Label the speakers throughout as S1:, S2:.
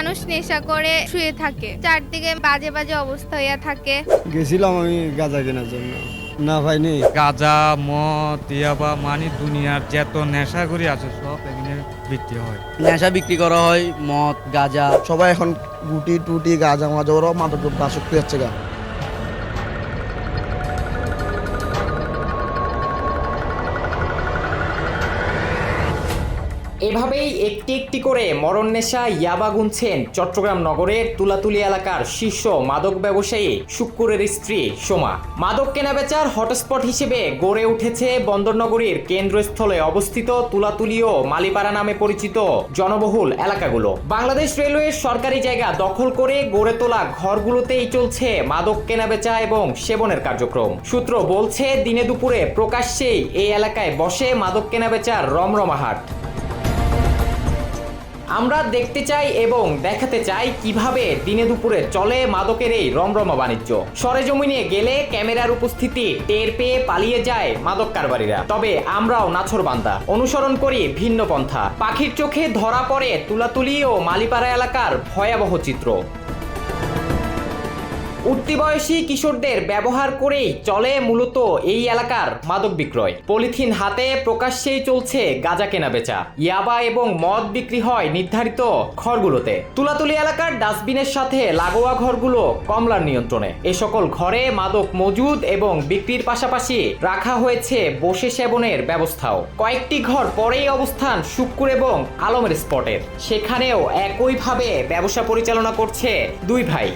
S1: মানুষ নেশা করে শুয়ে থাকে। চারদিকে বাজে বাজে অবস্থা হইয়া থাকে।
S2: গেছিলাম আমি গাঁজা কেনার জন্য। না ভাই নেই
S3: গাঁজা মদ ইয়াবা মানি দুনিয়ার যত নেশা করি আছে সব এখানে বিক্রি হয়।
S4: নেশা বিক্রি করা হয় মদ গাঁজা।
S2: সবাই এখন গুটি টুটি গাঁজা মাজা ওরাও মাদক আসক্তি হচ্ছে গা।
S5: এভাবেই একটি একটি করে মরণ নেশা ইয়াবা গুনছেন চট্টগ্রাম নগরের তুলাতুলি এলাকার শীর্ষ মাদক ব্যবসায়ী শুক্কুরের স্ত্রী সোমা। মাদক কেনাবেচার হটস্পট হিসেবে গড়ে উঠেছে বন্দরনগরীর কেন্দ্রস্থলে অবস্থিত তুলাতুলি ও মালিপাড়া নামে পরিচিত জনবহুল এলাকাগুলো। বাংলাদেশ রেলওয়ের সরকারি জায়গা দখল করে গড়ে তোলা ঘরগুলোতেই চলছে মাদক কেনাবেচা এবং সেবনের কার্যক্রম। সূত্র বলছে, দিনে দুপুরে প্রকাশ্যেই এই এলাকায় বসে মাদক কেনাবেচার রমরমাহাট আমরা দেখতে চাই এবং দেখাতে চাই কীভাবে দিনে দুপুরে চলে মাদকের এই রমরমা বাণিজ্য। সরেজমিনে গেলে ক্যামেরার উপস্থিতি টের পেয়ে পালিয়ে যায় মাদক কারবারিরা। তবে আমরাও নাছর বান্দা। অনুসরণ করি ভিন্ন পন্থা। পাখির চোখে ধরা পড়ে তুলাতুলি ও মালিপাড়া এলাকার ভয়াবহ চিত্র। উঠতি বয়সী কিশোরদের ব্যবহার করেই চলে মূলত এই এলাকার মাদক বিক্রয়। পলিথিন হাতে প্রকাশ্যেই চলছে গাঁজা কেনা বেচা। ইয়াবা এবং মদ বিক্রি হয় নির্ধারিত ঘরগুলোতে। তুলাতুলি এলাকার ডাস্টবিনের সাথে লাগোয়া ঘরগুলো কমলার নিয়ন্ত্রণে। এ সকল ঘরে মাদক মজুদ এবং বিক্রির পাশাপাশি রাখা হয়েছে বসে সেবনের ব্যবস্থাও। কয়েকটি ঘর পরেই অবস্থান শুক্কুর এবং আলমের স্পটের। সেখানেও একইভাবে ব্যবসা পরিচালনা করছে দুই ভাই।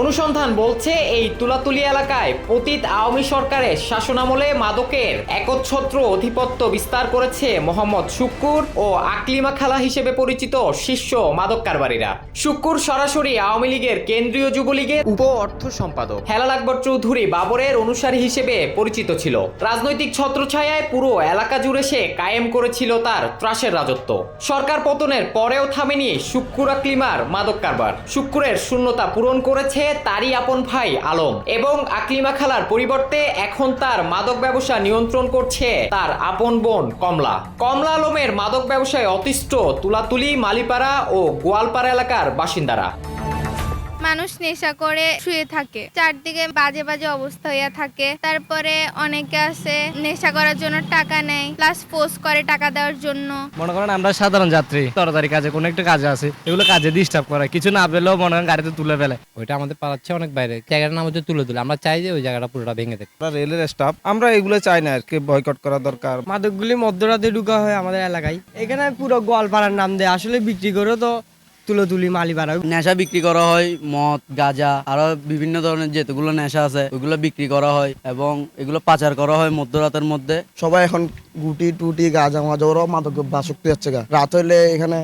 S5: অনুসন্ধান বলছে, এই তুলাতুলি এলাকায় পতিত আওয়ামী সরকারের শাসনামলে মাদকের একচ্ছত্র অধিপত্য বিস্তার করেছে মোহাম্মদ শুক্কুর ও আকলিমা খালা হিসেবে পরিচিত শীর্ষ মাদক কারবারিরা। শুক্কুর সরাসরি আওয়ামী লীগের কেন্দ্রীয় যুবলীগের উপ অর্থ সম্পাদক। হেলাল আকবর চৌধুরী বাবরের অনুসারী হিসেবে পরিচিত ছিল। রাজনৈতিক ছত্রছায়ায় পুরো এলাকা জুড়ে সে কায়েম করেছিল তার ত্রাসের রাজত্ব। সরকার পতনের পরেও থামেনি শুক্কুর আকলিমার মাদক কারবার। শুক্কুরের শূন্যতা পূরণ করেছে তারই আপন ভাই আলম এবং আকলিমা খালার পরিবর্তে এখন তার মাদক ব্যবসা নিয়ন্ত্রণ করছে তার আপন বোন কমলা। কমলা আলমের মাদক ব্যবসায় অতিষ্ঠ তুলাতুলি, মালিপাড়া ও গোয়ালপাড়া এলাকার বাসিন্দারা।
S1: মানুষ নেশা করে শুয়ে থাকে। চারদিকে বাজে বাজে অবস্থা হইয়া থাকে। তারপরে অনেকে আছে নেশা করার জন্য টাকা নেয় প্লাস পোস্ট করে টাকা দেওয়ার জন্য।
S6: মনে করেন আমরা সাধারণ যাত্রী তরতারি কাজে কোনো একটা কাজে আছে এগুলো কাজে ডিস্টার্ব করে কিছু না পেলেও মনে করেন গাড়িতে তুলে ফেলে।
S7: ওইটা আমাদের পাড়াচ্ছে অনেক বাইরে জায়গাটার নাম হচ্ছে তুলে তুলে আমরা চাই যে ওই জায়গাটা পুরোটা ভেঙে দেখ
S8: আমরা রেলের স্টাফ আমরা এগুলো চাই না আর কি বয়কট করা দরকার।
S6: মাদকগুলি মধ্যরাতে ঢুকা হয় আমাদের এলাকায়। এখানে পুরো গোয়ালপাড়ার নাম দেয় আসলে বিক্রি করে তো তুলে তুলি মালিপাড়া
S4: নেশা বিক্রি করা হয় মদ গাঁজা আরও বিভিন্ন ধরনের যেতগুলো নেশা আছে ওগুলো বিক্রি করা হয় এবং এগুলো পাচার করা হয় মধ্যরাতের মধ্যে।
S2: সবাই এখন গুটি টুটি গাঁজা মাজা ওরাও মাদক বাসক্তি যাচ্ছে গা। রাত হইলে এখানে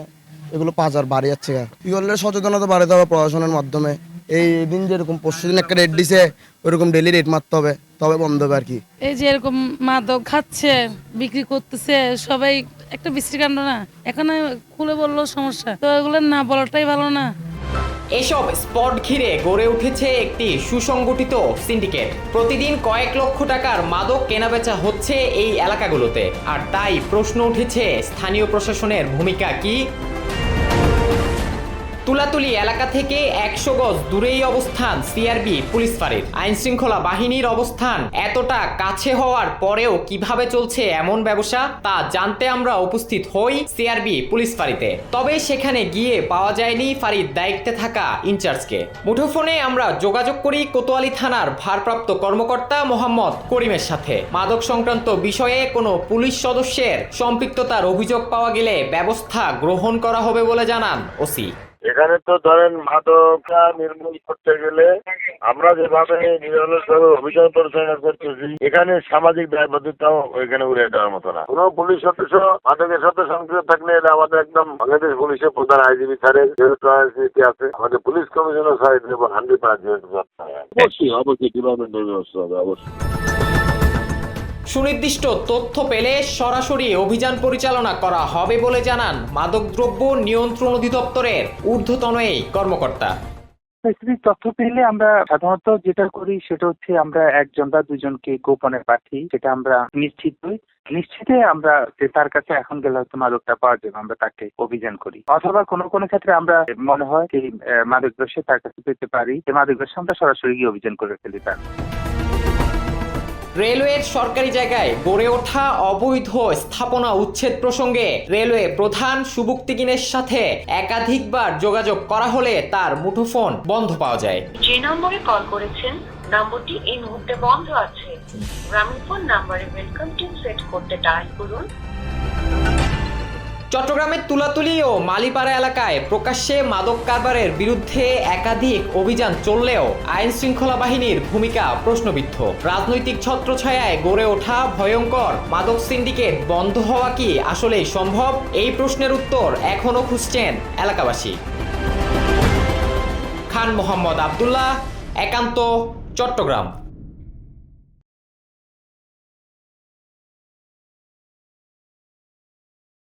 S2: এগুলো পাচার বাড়ি যাচ্ছে গা। কি করলে সচেতনতা বাড়াতে হবে প্রশাসনের মাধ্যমে? এই দিন যেরকম পরশু দিন একটা রেট দিছে ওরকম ডেলি রেট মারতে হবে তবে বন্ধ হবে আর কি।
S9: এই যে এরকম মাদক খাচ্ছে বিক্রি করতেছে সবাই একটা বৃষ্টিকাণ্ড না এখানে খুলে বলল সমস্যা তো এগুলো না বলাটাই ভালো না।
S5: এসব স্পট ঘিরে গড়ে উঠেছে একটি সুসংগঠিত সিন্ডিকেট প্রতিদিন কয়েক লক্ষ টাকার মাদক কেনাবেচা হচ্ছে এই এলাকাগুলোতে। আর তাই প্রশ্ন উঠেছে স্থানীয় প্রশাসনের ভূমিকা কি? তুলাতুলি এলাকা থেকে একশো গজ দূরেই অবস্থান সিআরবি পুলিশ ফাঁড়ির। আইন শৃঙ্খলা বাহিনীর অবস্থান এতটা কাছে হওয়ার পরেও কীভাবে চলছে এমন ব্যবসা তা জানতে আমরা উপস্থিত হই সিআরবি পুলিশ ফাঁড়িতে। তবে সেখানে গিয়ে পাওয়া যায়নি ফাঁড়ির দায়িত্বে থাকা ইনচার্জকে। মুঠোফোনে আমরা যোগাযোগ করি কোতোয়ালি থানার ভারপ্রাপ্ত কর্মকর্তা মোহাম্মদ করিমের সাথে। মাদক সংক্রান্ত বিষয়ে কোনো পুলিশ সদস্যের সম্পৃক্ততার অভিযোগ পাওয়া গেলে ব্যবস্থা গ্রহণ করা হবে বলে জানান ওসি।
S10: এখানে তো ধরেন মাদকটা নির্মূল করতে গেলে আমরা যেভাবে নিরলসভাবে অভিযান পরিচালনা করতেছি, এখানে সামাজিক দায়বদ্ধতাও এখানে উড়ে দেওয়ার মতো না। কোনো পুলিশ সদস্য মাদকের সাথে সংযুক্ত থাকলে এটা আমাদের একদম বাংলাদেশ পুলিশের প্রধান আইজিবি স্যারের যেহেতু আছে। আমাদের পুলিশ কমিশনার এবং হান্ড্রেড পার্সেন্ট অবশ্যই অবশ্যই ডিপার্টমেন্টের ব্যবস্থা হবে, অবশ্যই।
S5: সুনির্দিষ্ট তথ্য পেলে সরাসরি অভিযান পরিচালনা করা হবে বলে জানান মাদকদ্রব্য নিয়ন্ত্রণ অধিদপ্তরের ঊর্ধ্বতন এই কর্মকর্তা।
S11: তথ্য পেলে আমরা সাধারণত যেটা করি সেটা হচ্ছে আমরা একজন বা দুজনকে গোপনে পাঠি সেটা আমরা নিশ্চিত হই। নিশ্চিতে আমরা যে তার কাছে এখন গেলে হয়তো মাদকটা পাওয়া যাবে, আমরা তাকে অভিযান করি। অথবা কোনো কোনো ক্ষেত্রে আমরা মনে হয় যে মাদক দ্রব্য তার কাছে পেতে পারি, যে মাদক দ্রব্য আমরা সরাসরি গিয়ে অভিযান করে ফেলি তার।
S5: রেলওয়ের সরকারি জায়গায় গড়ে ওঠা অবৈধ স্থাপনা উচ্ছেদ প্রসঙ্গে রেলওয়ে প্রধান সুবুক্তিগিনের সাথে একাধিকবার যোগাযোগ করা হলে তার মুঠোফোন বন্ধ পাওয়া যায়।
S12: যে নম্বরে কল করেছেন, নম্বরটি এই মুহূর্তে বন্ধ আছে। গ্রামীণ ফোন নাম্বারে ওয়েলকাম টিম সেট করতে ডায়াল করুন।
S5: চট্টগ্রামের তুলাতুলি ও মালিপাড়া এলাকায় প্রকাশ্যে মাদক কারবারের বিরুদ্ধে একাধিক অভিযান চললেও আইন শৃঙ্খলা বাহিনীর ভূমিকা প্রশ্নবিদ্ধ। রাজনৈতিক ছত্রছায়ায় গড়ে ওঠা ভয়ঙ্কর মাদক সিন্ডিকেট বন্ধ হওয়া কি আসলেই সম্ভব? এই প্রশ্নের উত্তর এখনও খুঁজছেন এলাকাবাসী। খান মোহাম্মদ আবদুল্লাহ, একান্ত, চট্টগ্রাম।